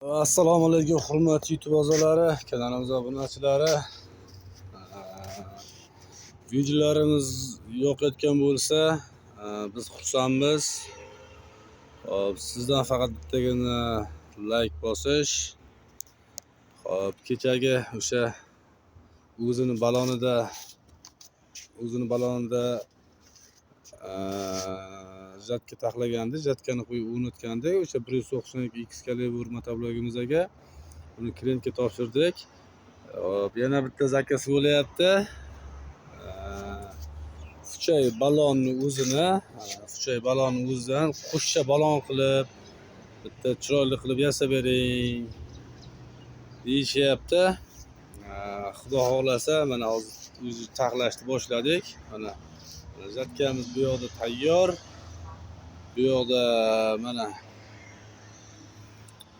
assalomu alaykum hurmatli youtube a'zolari kanalimiz obunachilari videolarimiz yoqayotgan bo'lsa e, biz xursandmiz. Hop sizdan faqat bittagina layk bosish. Hop kechagi o'sha o'zini balonida o'zini balonida e, jatka taxlagandi jatkani qo'yib o'rnatganda o'sha bir yuz to'qson ikki x kalibr motoblogimizga uni klientga topshirdik. Hop yana bitta zakaz bo'lyapti fuchay balonni o'zini fuchay balonni o'zidan qo'shcha balon qilib bitta chiroyli qilib yasab bering deyishyapti. Xudo xohlasa mana hozir o'zi taxlashni boshladik. Mana zatkamiz bu yoqda tayyor. Bu yoqda mana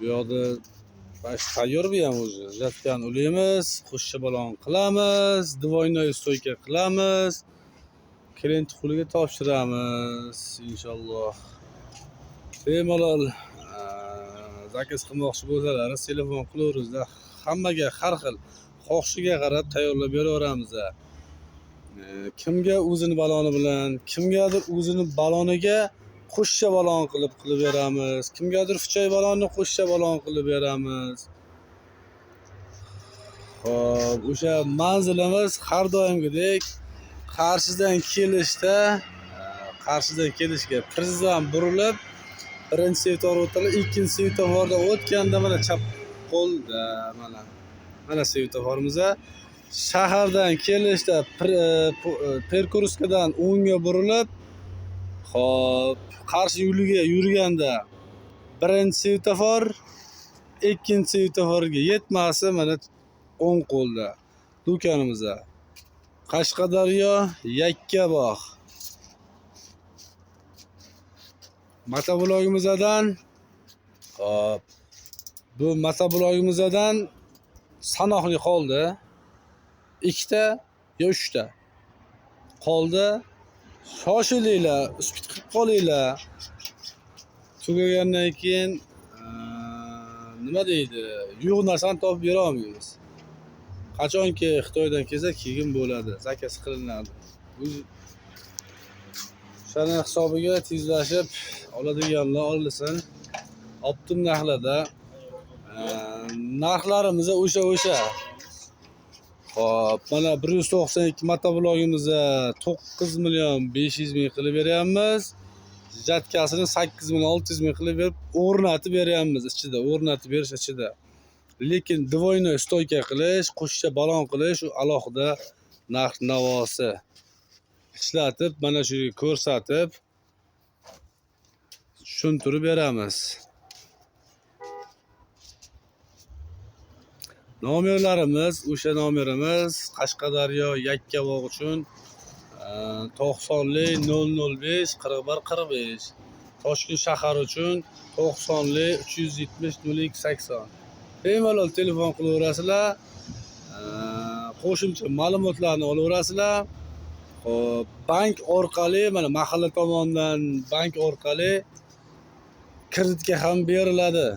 bu yoqda почти tayyor bu ham o'zi. Zatkani ulaymiz qo'shcha balon qilamiz двойной stoyka qilamiz. Klient qo'liga topshiramiz inshaalloh. Bemalol zakaz qilmoqchi bo'lsalar telefon qilaveringizlar hammaga har xil xohishiga qarab tayyorlab beraveramiz kimga o'zini baloni bilan kimgadir o'zini baloniga qo'shcha balon qilib qilib beramiz kimgadir fichay balonni qo'shcha balon qilib beramiz. Ho'p o'sha manzilimiz har doimgidek qarshidan kelishda qarshidan kelishga prizidan burilib birinchi svetofor o'tilib ikkinchi svetofordan o'tganda mana chap qo'lda mana mana svetoforimiz shahardan kelishda e, perkurskadan o'ngga burilib hop qarshi yo'liga yurganda birinchi svetofor ikkinchi svetoforga yetmasi mana o'ng qo'lda. Do'konimizda qashqadaryo yakkabog' motoblogimizdan hop bu motoblogimizdan sanoqli qoldi. İkkita yo uchta. Qoldi shoshilinglar spid qilib qolinglar. Tugagandan keyin nima deydi? Yo'q narsani topib bera olmaymiz. Qachonki xitoydan kelsa keyin bo'ladi. Zakaz qilinadi. O'shani hisobiga tezlashib oladiganlar olsin. Optim narxlarda narxlarimiz o'sha o'sha Xo'p, mana 192 motoblogimizda 9 million 500 ming qilib beryapmiz. Jatkasini 8 million 600 ming qilib berib, o'rnatib beryapmiz ichida, o'rnatib berish ichida. Lekin двойной stoyka qilish, qo'shcha balon qilish u alohida narx navosi. Ishlatib, mana shu ko'rsatib tushuntirib beramiz. Nomerlarimiz o'sha nomerimiz qashqadaryo yakkabog' uchun e, to'qsonli nol nol besh qirq bir qirq besh. Toshkent shahar uchun to'qsonli uch yuz yetmish nol ikki sakson. Bemalol telefon qilaverasizlar e, qo'shimcha ma'lumotlarni olaverasizlar. Hop bank orqali mana mahalla tomonidan bank orqali kreditga ham beriladi.